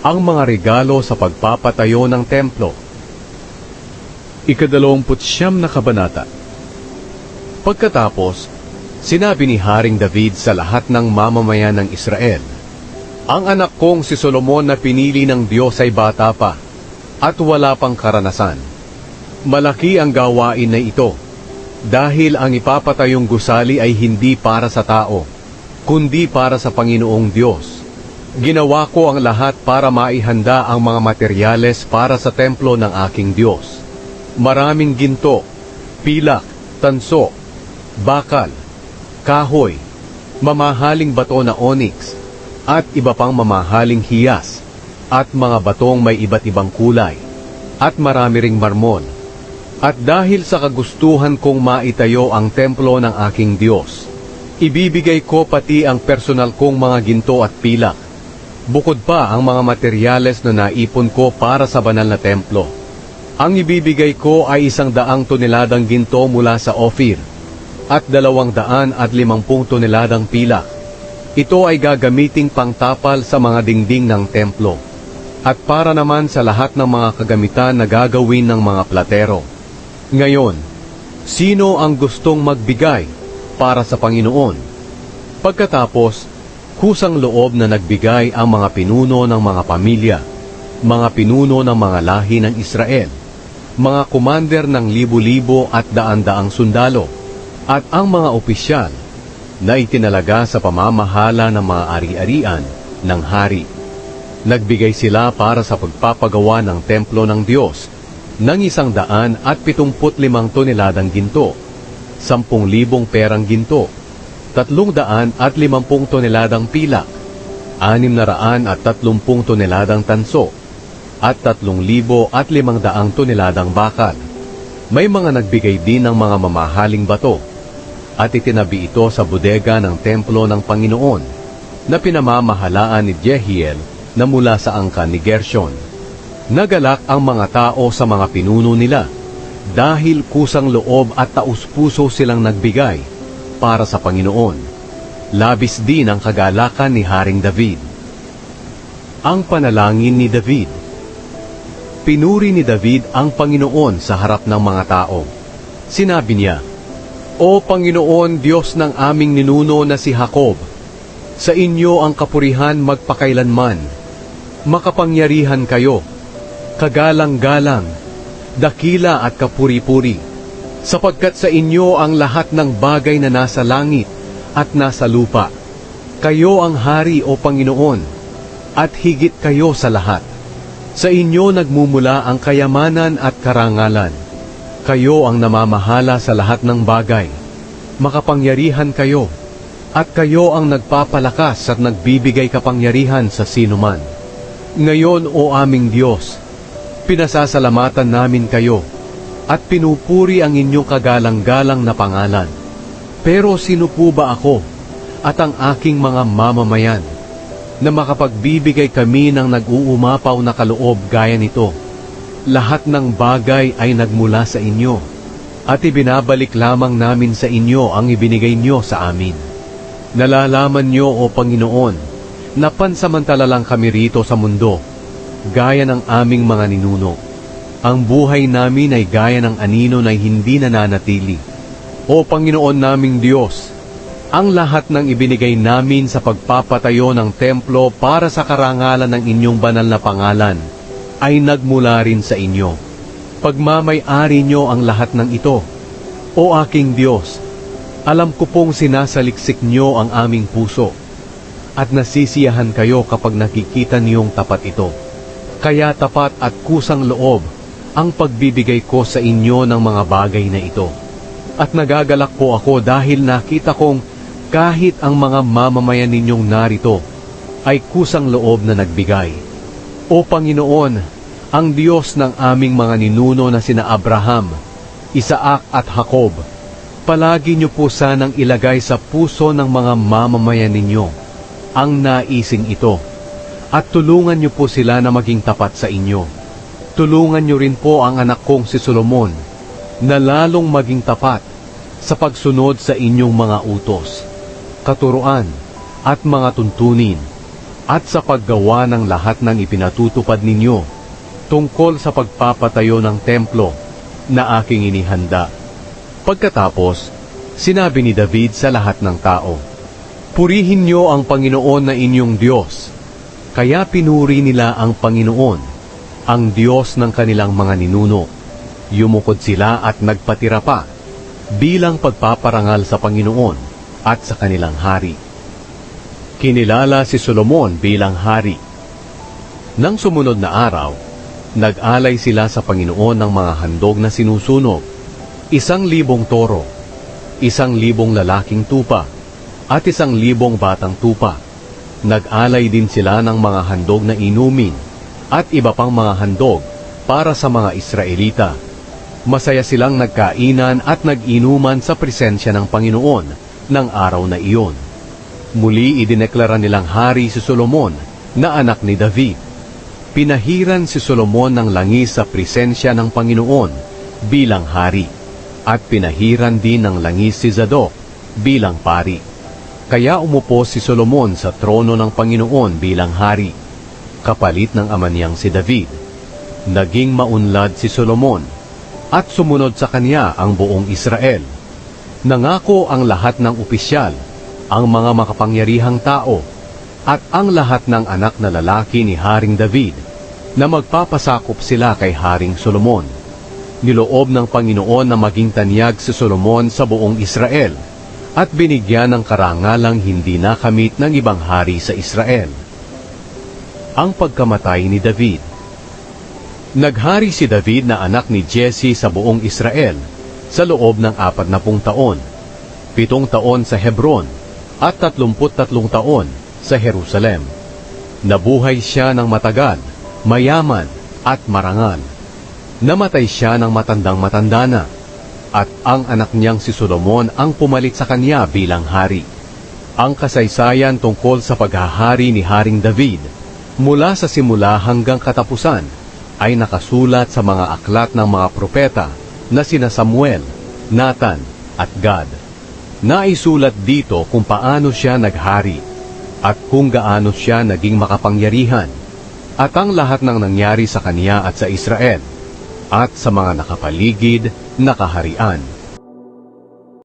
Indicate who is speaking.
Speaker 1: ang mga regalo sa pagpapatayo ng templo. Ikadalawamputsyam na kabanata Pagkatapos, sinabi ni Haring David sa lahat ng mamamayan ng Israel, Ang anak kong si Solomon na pinili ng Diyos ay bata pa, at wala pang karanasan. Malaki ang gawain na ito, dahil ang ipapatayong gusali ay hindi para sa tao, kundi para sa Panginoong Diyos. Ginawa ko ang lahat para maihanda ang mga materyales para sa templo ng aking Diyos. Maraming ginto, pilak, tanso, bakal, kahoy, mamahaling bato na onyx, at iba pang mamahaling hiyas, at mga batong may iba't ibang kulay, at marami ring marmon. At dahil sa kagustuhan kong maitayo ang templo ng aking Diyos, ibibigay ko pati ang personal kong mga ginto at pilak, bukod pa ang mga materyales na naipon ko para sa banal na templo. Ang ibibigay ko ay isang daang toneladang ginto mula sa Ophir, at dalawang daan at limampung toneladang pilak. Ito ay gagamiting pangtapal sa mga dingding ng templo, at para naman sa lahat ng mga kagamitan na gagawin ng mga platero. Ngayon, sino ang gustong magbigay para sa Panginoon? Pagkatapos, kusang loob na nagbigay ang mga pinuno ng mga pamilya, mga pinuno ng mga lahi ng Israel, mga kumander ng libo-libo at daan-daang sundalo, at ang mga opisyal na itinalaga sa pamamahala ng mga ari-arian ng hari. Nagbigay sila para sa pagpapagawa ng templo ng Diyos ng isang daan at pitumput limang toneladang ginto, sampung libong perang ginto, tatlong daan at limampung toneladang pilak, anim na raan at tatlumpung toneladang tanso, at tatlong libo at limang daang toneladang bakal. May mga nagbigay din ng mga mamahaling bato, at itinabi ito sa bodega ng templo ng Panginoon, na pinamamahalaan ni Jehiel na mula sa angkan ni Gershon. Nagalak ang mga tao sa mga pinuno nila, dahil kusang loob at taus-puso silang nagbigay para sa Panginoon. Labis din ang kagalakan ni Haring David. Ang panalangin ni David Pinuri ni David ang Panginoon sa harap ng mga tao. Sinabi niya, O Panginoon Diyos ng aming ninuno na si Jacob, sa inyo ang kapurihan magpakailanman. Makapangyarihan kayo, kagalang-galang, dakila at kapuri-puri, sapagkat sa inyo ang lahat ng bagay na nasa langit at nasa lupa. Kayo ang hari o Panginoon, at higit kayo sa lahat. Sa inyo nagmumula ang kayamanan at karangalan. Kayo ang namamahala sa lahat ng bagay. Makapangyarihan kayo, at kayo ang nagpapalakas at nagbibigay kapangyarihan sa sinuman. Ngayon, O aming Diyos, pinasasalamatan namin kayo, at pinupuri ang inyong kagalang-galang na pangalan. Pero sino po ba ako, at ang aking mga mamamayan, na makapagbibigay kami ng nag-uumapaw na kaloob gaya nito. Lahat ng bagay ay nagmula sa inyo, at ibinabalik lamang namin sa inyo ang ibinigay nyo sa amin. Nalalaman nyo, O Panginoon, na pansamantala lang kami rito sa mundo, gaya ng aming mga ninuno. Ang buhay namin ay gaya ng anino na hindi nananatili. O Panginoon naming Diyos, ang lahat ng ibinigay namin sa pagpapatayo ng templo para sa karangalan ng inyong banal na pangalan ay nagmula rin sa inyo. Pagmamay-ari nyo ang lahat ng ito. O aking Diyos, alam ko pong sinasaliksik nyo ang aming puso at nasisiyahan kayo kapag nakikita niyong tapat ito. Kaya tapat at kusang loob ang pagbibigay ko sa inyo ng mga bagay na ito. At nagagalak po ako dahil nakita kong kahit ang mga mamamayan ninyong narito ay kusang loob na nagbigay. O Panginoon, ang Diyos ng aming mga ninuno na sina Abraham, Isaac at Jacob, palagi niyo po sanang ilagay sa puso ng mga mamamayan ninyo ang naising ito at tulungan niyo po sila na maging tapat sa inyo. Tulungan niyo rin po ang anak kong si Solomon na lalong maging tapat sa pagsunod sa inyong mga utos, katuruan at mga tuntunin at sa paggawa ng lahat ng ipinatutupad ninyo tungkol sa pagpapatayo ng templo na aking inihanda. Pagkatapos, sinabi ni David sa lahat ng tao, Purihin niyo ang Panginoon na inyong Diyos. Kaya pinuri nila ang Panginoon, ang Diyos ng kanilang mga ninuno. Yumukod sila at nagpatira pa bilang pagpaparangal sa Panginoon at sa kanilang hari. Kinilala si Solomon bilang hari. Nang sumunod na araw, nag-alay sila sa Panginoon ng mga handog na sinusunog, isang libong toro, isang libong lalaking tupa, at isang libong batang tupa. Nag-alay din sila ng mga handog na inumin at iba pang mga handog para sa mga Israelita. Masaya silang nagkainan at nag-inuman sa presensya ng Panginoon ng araw na iyon. Muli idineklara nilang hari si Solomon na anak ni David. Pinahiran si Solomon ng langis sa presensya ng Panginoon bilang hari at pinahiran din ng langis si Zadok bilang pari. Kaya umupo si Solomon sa trono ng Panginoon bilang hari, kapalit ng ama niyang si David. Naging maunlad si Solomon at sumunod sa kanya ang buong Israel. Nangako ang lahat ng opisyal, ang mga makapangyarihang tao, at ang lahat ng anak na lalaki ni Haring David na magpapasakop sila kay Haring Solomon. Niloob ng Panginoon na maging tanyag si Solomon sa buong Israel at binigyan ng karangalang hindi nakamit ng ibang hari sa Israel. Ang pagkamatay ni David Naghari si David na anak ni Jesse sa buong Israel sa loob ng apat na pung taon, pitong taon sa Hebron at tatlumput tatlong taon sa Jerusalem. Nabuhay siya ng matagal, mayaman at marangal. Namatay siya ng matandang matanda na at ang anak niyang si Solomon ang pumalit sa kanya bilang hari. Ang kasaysayan tungkol sa paghahari ni Haring David mula sa simula hanggang katapusan ay nakasulat sa mga aklat ng mga propeta na sina Samuel, Nathan at Gad. Naisulat dito kung paano siya naghari at kung gaano siya naging makapangyarihan at ang lahat ng nangyari sa kanya at sa Israel at sa mga nakapaligid na kaharian.